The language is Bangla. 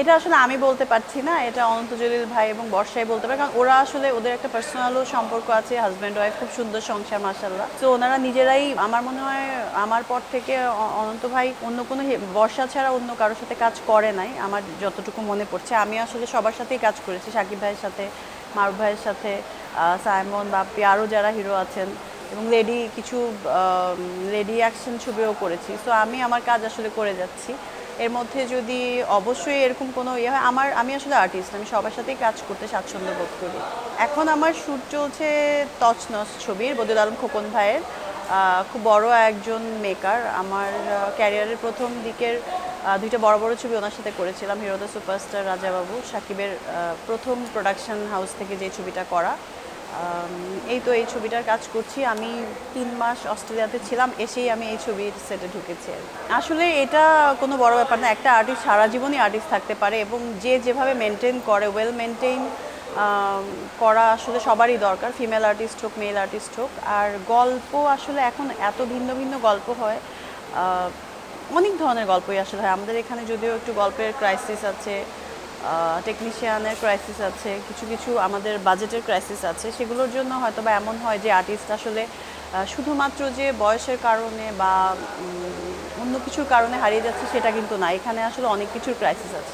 এটা আসলে আমি বলতে পারছি না এটা অনন্ত জলিল ভাই এবং বর্ষাই বলতে পারে কারণ ওরা আসলে ওদের একটা পার্সোনালও সম্পর্ক আছে হাজব্যান্ড ওয়াইফ খুব সুন্দর সংসার মাসাল্লাহ তো ওনারা নিজেরাই আমার মনে হয় আমার পর থেকে অনন্ত ভাই অন্য কোনো বর্ষা ছাড়া অন্য কারোর সাথে কাজ করে নাই আমার যতটুকু মনে পড়ছে। আমি আসলে সবার সাথেই কাজ করেছি সাকিব ভাইয়ের সাথে মারুফ ভাইয়ের সাথে আহ, সাইমন বাপ্পি আরও যারা হিরো আছেন এবং লেডি কিছু লেডি অ্যাকশন ছবিও করেছি। সো আমি আমার কাজ আসলে করে যাচ্ছি। এর মধ্যে যদি অবশ্যই এরকম কোনো ইয়ে হয়, আমার, আমি আসলে আর্টিস্ট আমি সবার সাথেই কাজ করতে স্বাচ্ছন্দ্য বোধ করি। এখন আমার শ্যুট চলছে তছনস ছবির বদুল আলম খোকন ভাইয়ের। খুব বড় একজন মেকার আমার ক্যারিয়ারের প্রথম দিকের দুইটা বড় বড় ছবি ওনার সাথে করেছিলাম, হিরো দ্য সুপারস্টার রাজাবাবু, সাকিবের প্রথম প্রোডাকশন হাউস থেকে যে ছবিটা করা। এই তো এই ছবিটার কাজ করছি। আমি তিন মাস অস্ট্রেলিয়াতে ছিলাম, এসেই আমি এই ছবির সেটে ঢুকেছি। আসলে এটা কোনো বড় ব্যাপার না, একটা আর্টিস্ট সারা জীবনই আর্টিস্ট থাকতে পারে এবং যে যেভাবে মেনটেন করে ওয়েল মেনটেন করা আসলে সবারই দরকার ফিমেল আর্টিস্ট হোক মেল আর্টিস্ট হোক। আর গল্প আসলে এখন এত ভিন্ন ভিন্ন গল্প হয় অনেক ধরনের গল্পই আসলে হয়। আমাদের এখানে যদিও একটু গল্পের ক্রাইসিস আছে টেকনিশিয়ানের ক্রাইসিস আছে, কিছু কিছু আমাদের বাজেটের ক্রাইসিস আছে, সেগুলোর জন্য হয়তো বা এমন হয় যে আর্টিস্ট আসলে শুধুমাত্র যে বয়সের কারণে বা অন্য কিছুর কারণে হারিয়ে যাচ্ছে সেটা কিন্তু না। এখানে আসলে অনেক কিছুর ক্রাইসিস আছে।